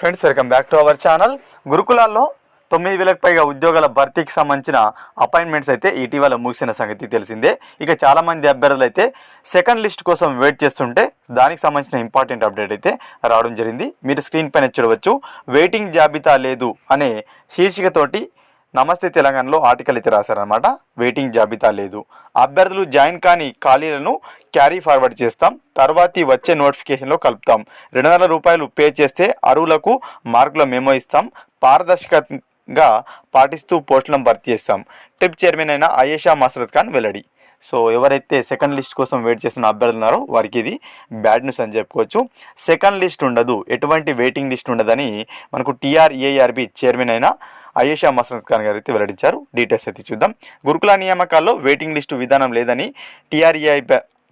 Friends welcome back to our channel గురుకులాల్లో తొమ్మిది వేలకు పైగా ఉద్యోగాల భర్తీకి సంబంధించిన అపాయింట్మెంట్స్ అయితే ఇటీవల ముగిసిన సంగతి తెలిసిందే. ఇక చాలామంది అభ్యర్థులు అయితే సెకండ్ లిస్ట్ కోసం వెయిట్ చేస్తుంటే దానికి సంబంధించిన ఇంపార్టెంట్ అప్డేట్ అయితే రావడం జరిగింది. మీరు స్క్రీన్ పైన చూడవచ్చు. వెయిటింగ్ జాబితా లేదు అనే శీర్షికతోటి నమస్తే తెలంగాణలో ఆర్టికల్ అయితే రాశారనమాట వెయిటింగ్ జాబితా లేదు. అభ్యర్థులు జాయిన్ కాని ఖాళీలను క్యారీ ఫార్వర్డ్ చేస్తాం. తర్వాతి వచ్చే నోటిఫికేషన్లో కలుపుతాం. రెండు వందల రూపాయలు పే చేస్తే అరువులకు మార్కుల మెమో ఇస్తాం. గా పాటిస్తూ పోస్టులను భర్తీ చేస్తాం. టెప్ చైర్మన్ అయిన అయేషా మసరత్ ఖాన్ వెల్లడి. సో ఎవరైతే సెకండ్ లిస్ట్ కోసం వెయిట్ చేస్తున్న అభ్యర్థులు ఉన్నారో వారికి ఇది బ్యాడ్ న్యూస్ అని చెప్పుకోవచ్చు. సెకండ్ లిస్ట్ ఉండదు. ఎటువంటి వెయిటింగ్ లిస్ట్ ఉండదని మనకు టీఆర్ఏఆర్బి చైర్మన్ అయిన అయేషా మసరత్ ఖాన్ గారు అయితే వెల్లడించారు. డీటెయిల్స్ అయితే చూద్దాం. గురుకుల నియామకాల్లో వెయిటింగ్ లిస్టు విధానం లేదని TREI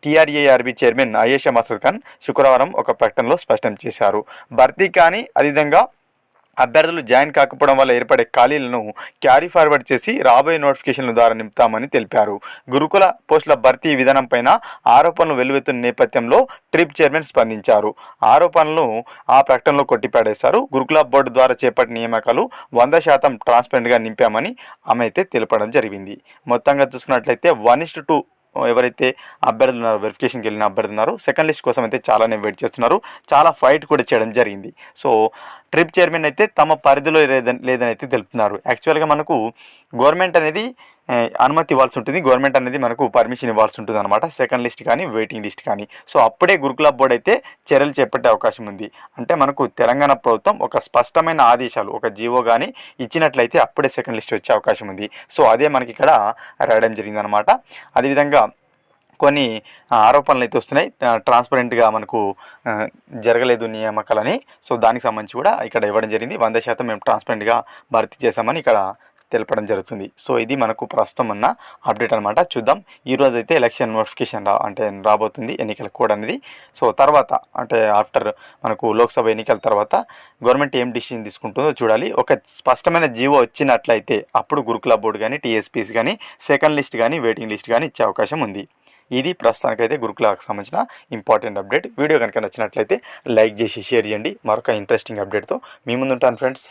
TREIRB chairman Ayesha Masad Khan శుక్రవారం ఒక ప్రకటనలో స్పష్టం చేశారు. భర్తీ కానీ అదేవిధంగా అభ్యర్థులు జాయిన్ కాకపోవడం వల్ల ఏర్పడే ఖాళీలను క్యారీ ఫార్వర్డ్ చేసి రాబోయే నోటిఫికేషన్ల ద్వారా నింపుతామని తెలిపారు. గురుకుల పోస్టుల భర్తీ విధానంపైన ఆరోపణలు వెల్లువెత్తున్న నేపథ్యంలో ట్రిప్ చైర్మన్ స్పందించారు. ఆరోపణలను ఆ ప్రకటనలో కొట్టిపాడేశారు. గురుకుల బోర్డు ద్వారా చేపట్టిన నియామకాలు వంద శాతం ట్రాన్స్పరెంట్గా నింపామని ఆమె అయితే తెలపడం జరిగింది. మొత్తంగా చూసుకున్నట్లయితే వన్ ఇస్ టూ ఎవరైతే అభ్యర్థులు ఉన్నారో వెరిఫికేషన్కి వెళ్ళిన అభ్యర్థులు ఉన్నారో సెకండ్ లిస్ట్ కోసం అయితే చాలానే వెయిట్ చేస్తున్నారు. చాలా ఫైట్ కూడా చేయడం జరిగింది. సో ట్రిప్ చైర్మన్ అయితే తమ పరిధిలో లేదని లేదని అయితే తెలుపుతున్నారు. యాక్చువల్గా మనకు గవర్నమెంట్ అనేది అనుమతి ఇవ్వాల్సి ఉంటుంది. గవర్నమెంట్ అనేది మనకు పర్మిషన్ ఇవ్వాల్సి ఉంటుంది అనమాట సెకండ్ లిస్ట్ కానీ వెయిటింగ్ లిస్ట్ కానీ. సో అప్పుడే గురుకుల బోర్డు అయితే చర్యలు చేపట్టే అవకాశం ఉంది. అంటే మనకు తెలంగాణ ప్రభుత్వం ఒక స్పష్టమైన ఆదేశాలు ఒక జీవో కానీ ఇచ్చినట్లయితే అప్పుడే సెకండ్ లిస్ట్ వచ్చే అవకాశం ఉంది. సో అదే మనకి ఇక్కడ రాయడం జరిగిందనమాట అదేవిధంగా కొన్ని ఆరోపణలు అయితే వస్తున్నాయి. ట్రాన్స్పరెంట్గా మనకు జరగలేదు నియామకాలని. సో దానికి సంబంధించి కూడా ఇక్కడ ఇవ్వడం జరిగింది. వంద శాతం మేము ట్రాన్స్పరెంట్గా భర్తీ చేశామని ఇక్కడ తెలపడం జరుగుతుంది. సో ఇది మనకు ప్రస్తుతం ఉన్న అప్డేట్ అనమాట చూద్దాం. ఈరోజు అయితే ఎలక్షన్ నోటిఫికేషన్ రా అంటే రాబోతుంది ఎన్నికల కోడ్ అనేది. సో తర్వాత అంటే ఆఫ్టర్ మనకు లోక్సభ ఎన్నికల తర్వాత గవర్నమెంట్ ఏం డిసిషన్ తీసుకుంటుందో చూడాలి. ఒక స్పష్టమైన జీవో వచ్చినట్లయితే అప్పుడు గురుకుల బోర్డు కానీ టీఎస్పీస్ కానీ సెకండ్ లిస్ట్ కానీ వెయిటింగ్ లిస్ట్ కానీ ఇచ్చే అవకాశం ఉంది. ఇది ప్రస్తుతానికైతే గురుకులకు సంబంధించిన ఇంపార్టెంట్ అప్డేట్. వీడియో కనుక నచ్చినట్లయితే లైక్ చేసి షేర్ చేయండి. మరొక ఇంట్రెస్టింగ్ అప్డేట్తో మీ ముందు ఉంటాను ఫ్రెండ్స్.